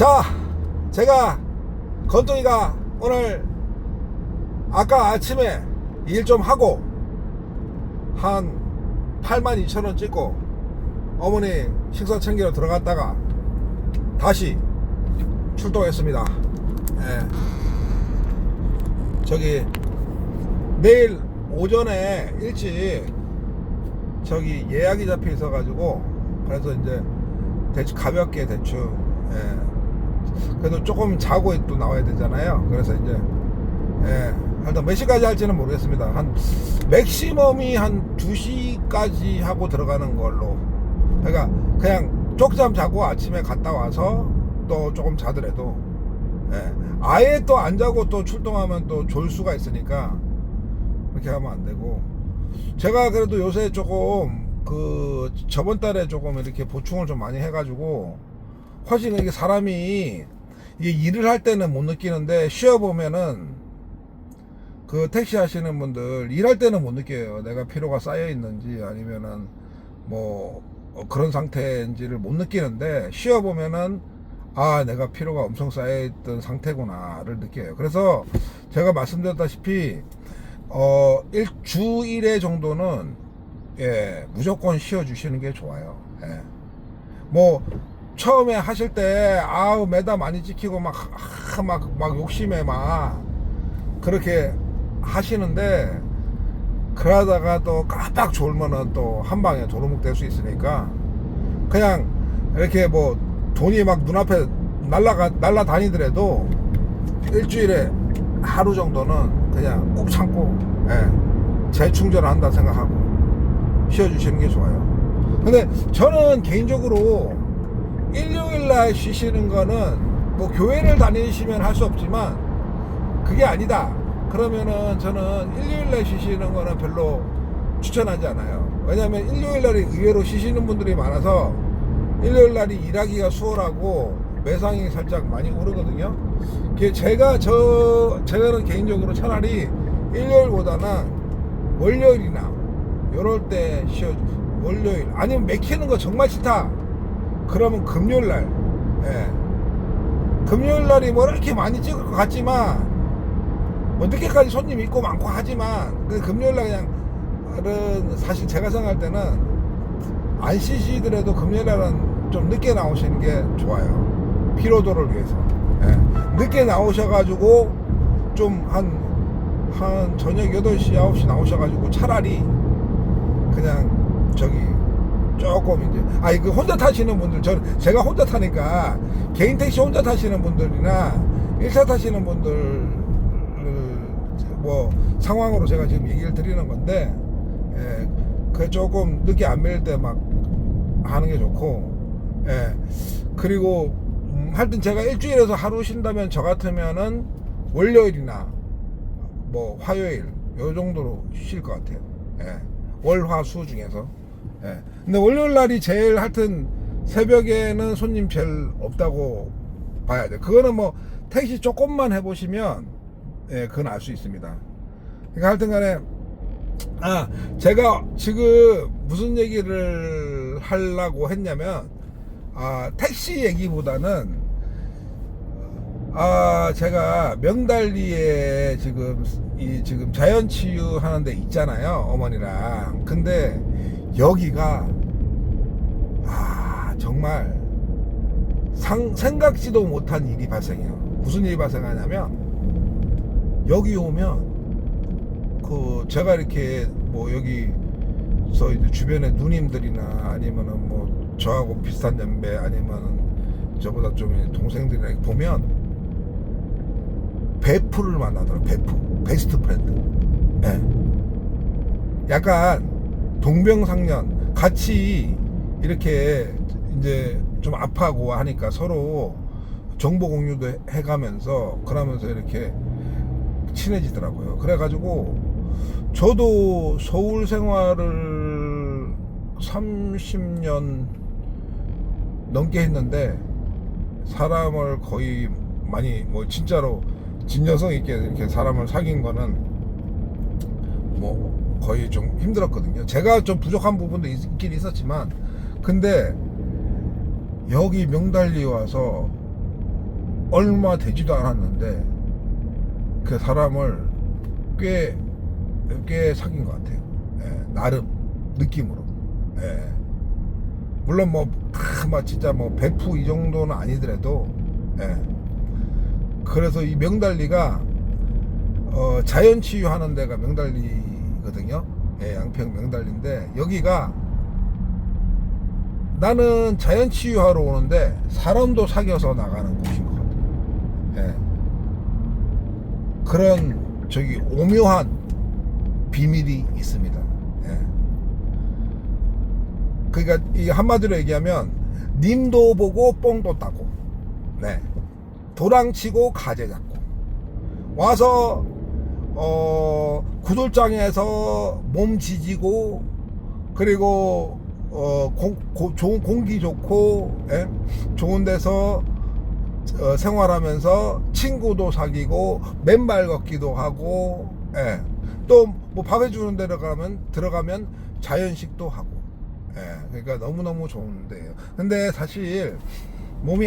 자, 제가 건동이가 오늘 아까 아침에 일 좀 하고 한 8만 2천 원 찍고 어머니 식사 챙기러 들어갔다가 다시 출동했습니다. 예. 저기 내일 오전에 일찍 저기 예약이 잡혀 있어 가지고 그래서 이제 대충 가볍게 대충 예. 그래도 조금 자고 또 나와야 되잖아요. 그래서 이제 예. 하여튼 몇 시까지 할지는 모르겠습니다. 한 맥시멈이 한 2시까지 하고 들어가는 걸로. 그러니까 그냥 쪽잠 자고 아침에 갔다 와서 또 조금 자더라도 예. 아예 또 안 자고 또 출동하면 또 졸 수가 있으니까 그렇게 하면 안 되고 제가 그래도 요새 조금 그 저번 달에 조금 이렇게 보충을 좀 많이 해가지고 훨씬 이게 사람이 이게 일을 할 때는 못 느끼는데 쉬어 보면은 그 택시 하시는 분들 일할 때는 못 느껴요. 내가 피로가 쌓여 있는지 아니면은 뭐 어, 그런 상태인지를 못 느끼는데 쉬어 보면은 아 내가 피로가 엄청 쌓여 있던 상태구나를 느껴요. 그래서 제가 말씀드렸다시피 어 일주 1회 정도는 예 무조건 쉬어 주시는 게 좋아요. 예. 뭐 처음에 하실 때 아우 매다 많이 찍히고 막막막 막 욕심에 막 그렇게 하시는데 그러다가 또 깜빡 졸면은 또 한 방에 도루묵 될 수 있으니까 그냥 이렇게 뭐 돈이 막 눈앞에 날라가 날라다니더라도 일주일에 하루 정도는 그냥 꾹 참고 예, 재충전을 한다 생각하고 쉬어주시는 게 좋아요. 근데 저는 개인적으로 일요일 날 쉬시는 거는 뭐 교회를 다니시면 할 수 없지만 그게 아니다. 그러면은 저는 일요일 날 쉬시는 거는 별로 추천하지 않아요. 왜냐면 일요일 날이 의외로 쉬시는 분들이 많아서 일요일 날이 일하기가 수월하고 매상이 살짝 많이 오르거든요. 제가 저 제가는 개인적으로 차라리 일요일보다는 월요일이나 요럴 때 쉬어 월요일 아니면 맥히는 거 정말 싫다. 그러면 금요일 날. 예. 금요일 날이 뭐 이렇게 많이 찍을 것 같지만 뭐 늦게까지 손님 있고 많고 하지만 그 금요일 날 그냥 은 사실 제가 생각할 때는 안 쉬시더라도 금요일 날은 좀 늦게 나오시는 게 좋아요. 피로도를 위해서. 예. 늦게 나오셔가지고 좀 한 한 저녁 8시, 9시 나오셔가지고 차라리 그냥 저기 조금 이제 아니 그 혼자 타시는 분들 저 제가 혼자 타니까 개인 택시 혼자 타시는 분들이나 일차 타시는 분들 뭐 상황으로 제가 지금 얘기를 드리는 건데 예, 그 조금 늦게 안밀때막 하는 게 좋고 예, 그리고 음, 하여튼 제가 일주일에서 하루 쉰다면 저 같으면은 월요일이나 뭐 화요일 요 정도로 쉴 것 같아요. 예. 월화수 중에서. 예. 근데 월요일 날이 제일 하여튼 새벽에는 손님 제일 없다고 봐야 돼. 그거는 뭐 택시 조금만 해보시면 예, 그건 알 수 있습니다. 그러니까 하여튼 간에 아, 제가 지금 무슨 얘기를 하려고 했냐면 아, 택시 얘기보다는 아, 제가 명달리에 지금 이 지금 자연치유 하는 데 있잖아요. 어머니랑. 근데 여기가 아, 정말 상, 생각지도 못한 일이 발생해요. 무슨 일이 발생하냐면 여기 오면 그 제가 이렇게 뭐 여기 서 이제 주변에 누님들이나 아니면은 뭐 저하고 비슷한 연배 아니면은 저보다 좀 동생들이나 보면 베프를 만나더라고 베프 베스트 프렌드 예. 약간 동병상련 같이 이렇게 이제 좀 아파하고 하니까 서로 정보 공유도 해- 해가면서 그러면서 이렇게 친해지더라고요. 그래가지고 저도 서울 생활을 30년 넘게 했는데 사람을 거의 많이 뭐 진짜로 진정성 있게 이렇게 사람을 사귄 거는 뭐 거의 좀 힘들었거든요. 제가 좀 부족한 부분도 있긴 있었지만 근데 여기 명달리 와서 얼마 되지도 않았는데 그 사람을 꽤, 꽤 사귄 것 같아요. 예, 나름 느낌으로. 예. 물론 뭐, 다, 막 진짜 뭐, 베프 이 정도는 아니더라도, 예. 그래서 이 명달리가, 어, 자연 치유하는 데가 명달리 거든요. 예, 양평 명달리인데, 여기가 나는 자연 치유하러 오는데, 사람도 사귀어서 나가는 곳인 것 같아요. 예. 그런, 저기, 오묘한 비밀이 있습니다. 예. 그러니까 이 한마디로 얘기하면 님도 보고 뽕도 따고 네 도랑치고 가재 잡고 와서 어 구들장에서 몸 지지고 그리고 어 공, 고- 좋은 공기 좋고 예? 좋은 데서 어, 생활하면서 친구도 사귀고 맨발 걷기도 하고 예. 또뭐 밥 해 주는 데로 가면 들어가면 자연식도 하고 예. 그러니까 너무너무 좋은데요 근데 사실 몸이